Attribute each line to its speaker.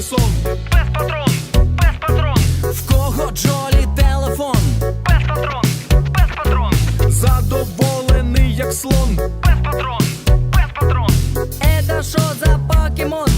Speaker 1: унісон Без патрон, без патрон.
Speaker 2: В кого Джолі телефон?
Speaker 1: Без патрон, без патрон. Задоволений, як слон. Без патрон, без патрон.
Speaker 2: Это що за покемон?